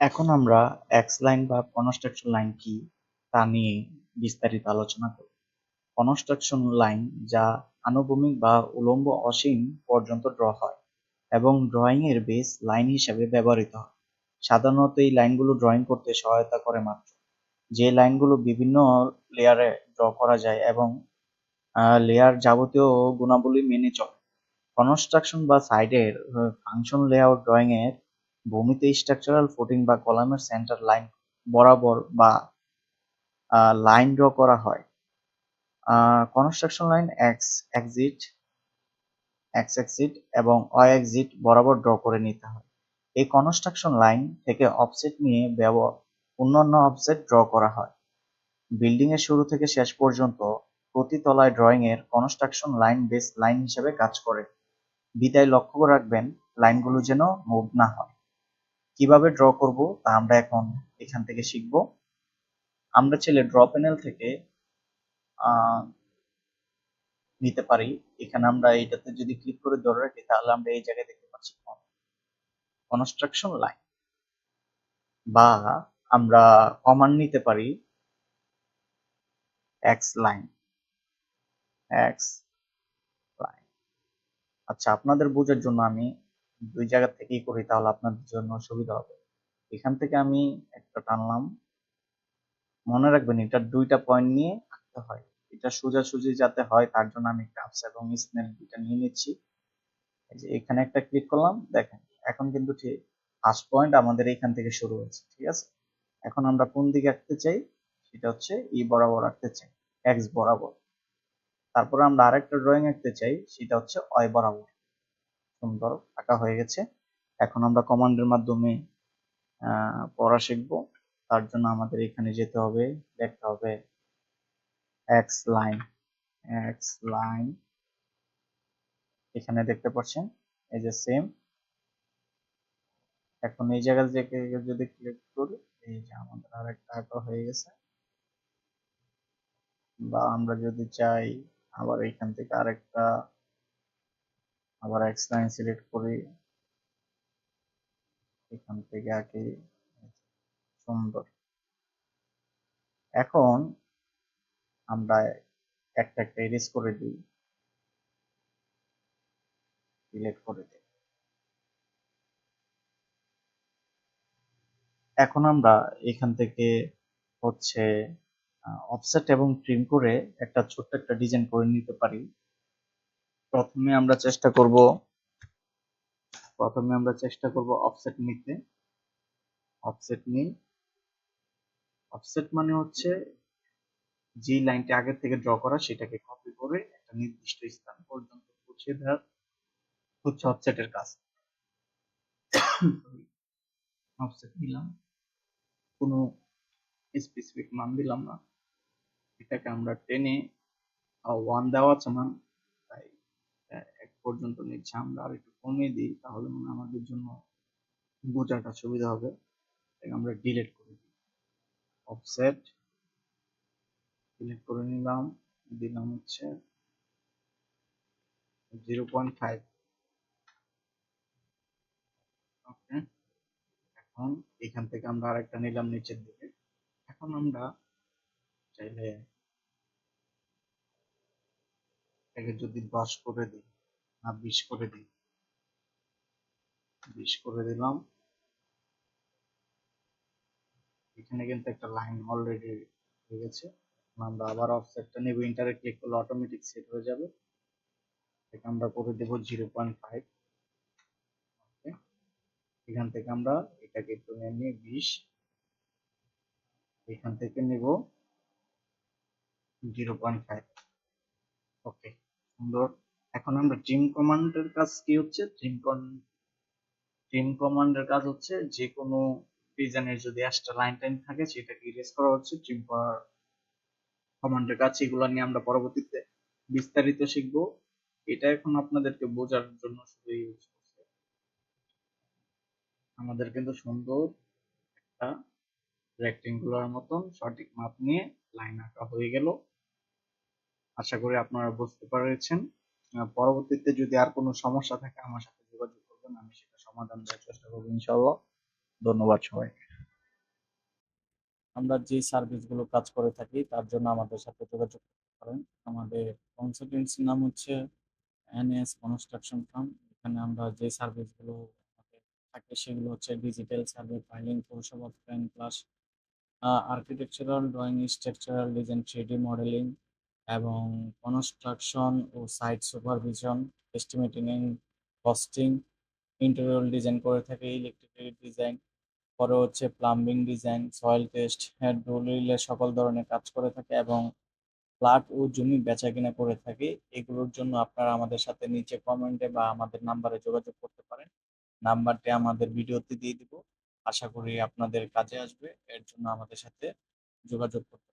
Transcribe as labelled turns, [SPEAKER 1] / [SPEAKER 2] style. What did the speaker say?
[SPEAKER 1] এখন আমরা X line বা কনস্ট্রাকশন লাইন কি তা নিয়ে বিস্তারিত আলোচনা করব। কনস্ট্রাকশন লাইন যা আনুভূমিক বা উলম্ব অসীম পর্যন্ত ড্র হয় এবং ড্রয়িং এর বেস লাইন হিসেবে ব্যবহৃত হয়। সাধারণত এই লাইনগুলো ড্রয়িং করতে সহায়তা করে মাত্র। যে লাইনগুলো বিভিন্ন লেয়ারে ড্র করা যায় এবং লেয়ার যাবতীয় গুণাবলী মেনে চলে। কনস্ট্রাকশন বা সাইডের ফাংশন লেআউট ড্রয়িং এর ভূমিতে স্ট্রাকচারাল ফুটিং বা কলামের সেন্টার লাইন বরাবর বা লাইন ড্র করা হয়। Construction line X exit X exit এবং অয় এক্সিট বরাবর ড্র করে নিতে হয়। এই কনস্ট্রাকশন লাইন থেকে অফসেট নিয়ে ব্যবহার অন্যান্য অফসেট ড্র করা হয়। বিল্ডিং এর শুরু থেকে শেষ পর্যন্ত প্রতি তলায় ড্রয়িং এর কনস্ট্রাকশন লাইন বেস লাইন হিসেবে কাজ করে। বিদায় লক্ষ্য রাখবেন লাইনগুলো যেন মুভ না হয়। কীভাবে ড্র করব তা আমরা এখন এখান থেকে শিখব। আমরা চাইলে ড্র প্যানেল থেকে নিতে পারি। এখানে আমরা এটাতে যদি ক্লিক করে ধরে রাখি, তাহলে আমরা এই জায়গায় দেখতে পাচ্ছি কনস্ট্রাকশন লাইন বা আমরা কমান্ড নিতে পারি এক্স লাইন এক্স লাইন আচ্ছা আপনাদের বোঝার জন্য আমি দুই জায়গা থেকেই করি, তাহলে আপনাদের জন্য সুবিধা হবে। এখান থেকে আমি একটা টানলাম। মনে রাখবেন এটা দুইটা পয়েন্ট নিয়ে আঁকতে হয়। এটা সোজাসুজি যাতে হয়, তার জন্য আমি কাপস এবং স্নেল দুইটা নিয়ে নিচ্ছি। এই যে এখানে একটা ক্লিক করলাম, দেখেন, এখন কিন্তু ঠিক ফার্স্ট পয়েন্ট আমাদের এখান থেকে শুরু হয়েছে, ঠিক আছে? এখন আমরা কোন দিকে আঁকতে চাই? সেটা হচ্ছে ই বরাবর আঁকতে চাই এক্স বরাবর। তারপরে আমরা আরেকটা ড্রয়িং আঁকতে চাই, সেটা হচ্ছে অয় বরাবর। সুন্দর আঁকা হয়ে গেছে। এখন আমরা কমান্ডের মাধ্যমে পড়া শিখব। তার জন্য আমাদের এখানে যেতে হবে, দেখতে হবে এক্স লাইন এক্স লাইন এখানে দেখতে পাচ্ছেন, এই যে সেম এখন এই জায়গায় যে যদি ক্লিক করি, এই যে আমাদের আর একটা আঁকা হয়ে গেছে। বা আমরা যদি চাই, আবার এখান থেকে আরেকটা আবার এক্স লাইন সিলেক্ট করি এখান থেকে আঁকি সুন্দর। এখন আমরা একটা একটা এরিস করে দিই। ডিলেট করে দিই। এখন আমরা এখান থেকে হচ্ছে অফসেট এবং ট্রিম করে একটা ছোট্ট একটা ডিজাইন করে নিতে পারি। প্রথমে আমরা চেষ্টা করব, প্রথমে আমরা চেষ্টা করব অফসেট নিতে। অফসেট নিই। অফসেট মানে হচ্ছে যে লাইনটি আগের থেকে ড্র করা সেটাকে কপি করে একটা নির্দিষ্ট স্থান পর্যন্ত পৌঁছে দেওয়ার হচ্ছে অফসেটের কাজ। অফসেট নিলাম। কোনো স্পেসিফিক মান দিলাম না। এটাকে আমরা টেনে ওয়ান দেওয়া আছে, মান পর্যন্ত নিচ্ছে, আমরা আর একটু কমিয়ে দিই, তাহলে মনে আমাদের জন্য বোঝাটা সুবিধা হবে। আমরা ডিলিট করে দিই। অফসেট ডিলিট করে নিলাম, দিলাম হচ্ছে জিরো পয়েন্ট ফাইভ এখন এখান থেকে আমরা আরেকটা নিলাম নিচের দিকে। এখন আমরা চাইলে এটাকে যদি দশ করে দিই না বিশ করে দিই বিশ করে দিলাম। এখানে কিন্তু একটা লাইন অলরেডি হয়ে গেছে। আমরা আবার অফসেটটা নেব। ইন্টারে ক্লিক করলে অটোমেটিক সেট হয়ে যাবে? এটা আমরা করে দেব জিরো পয়েন্ট ফাইভ এখান থেকে আমরা এটাকে একটু নিয়ে বিশ। এখান থেকে নেব জিরো পয়েন্ট ফাইভ ওকে সুন্দর। এখন আমরা ট্রিম কমান্ডের কাজ কি হচ্ছে? ট্রিম ট্রিম কমান্ডের কাজ হচ্ছে যে কোনো ডিজাইনের যদি এক্সট্রা লাইন টাইম থাকে সেটাকে ইরেজ করা হচ্ছে। করার কমান্ডের কাজ এগুলো নিয়ে আমরা পরবর্তীতে বিস্তারিত শিখব। এটা এখন আপনাদেরকে বোঝার জন্য শুধু ইউজ করছে। আমাদের কিন্তু সুন্দর একটা রেক্টেঙ্গুলার মতন সঠিক মাপ নিয়ে লাইন আঁকা হয়ে গেল। আশা করি আপনারা বুঝতে পেরেছেন। পরবর্তীতে যদি আর কোনো সমস্যা থাকে আমার সাথে যোগাযোগ করবেন আমি সেটা সমাধান দেওয়ার চেষ্টা করব ইনশাল্লাহ ধন্যবাদ সবাইকে। আমরা যে সার্ভিসগুলো কাজ করে থাকি তার জন্য আমাদের সাথে যোগাযোগ করেন আমাদের কনসালটেন্সির নাম হচ্ছে এনএস কনস্ট্রাকশন ফার্ম। এখানে আমরা যে সার্ভিসগুলো থাকে সেগুলো হচ্ছে ডিজিটাল সার্ভে, ফাইলিং, পৌরসভা plan plus architectural drawing structural design, 3D modelling এবং কনস্ট্রাকশন ও site supervision, estimating costing, interior design করে থাকে ইলেকট্রিক্যাল ডিজাইন, পরে হচ্ছে প্লাম্বিং ডিজাইন, সয়েল টেস্ট, হাইড্রোলিলের সকল ধরনের কাজ করে থাকে এবং ফ্ল্যাট ও জমি বেচা কিনা করে থাকি। এগুলোর জন্য আপনারা আমাদের সাথে নিচে কমেন্টে বা আমাদের নাম্বারে যোগাযোগ করতে পারেন। নাম্বারটি আমাদের ভিডিওতে দিয়ে দিব। আশা করি আপনাদের কাজে আসবে। এর জন্য আমাদের সাথে যোগাযোগ করতে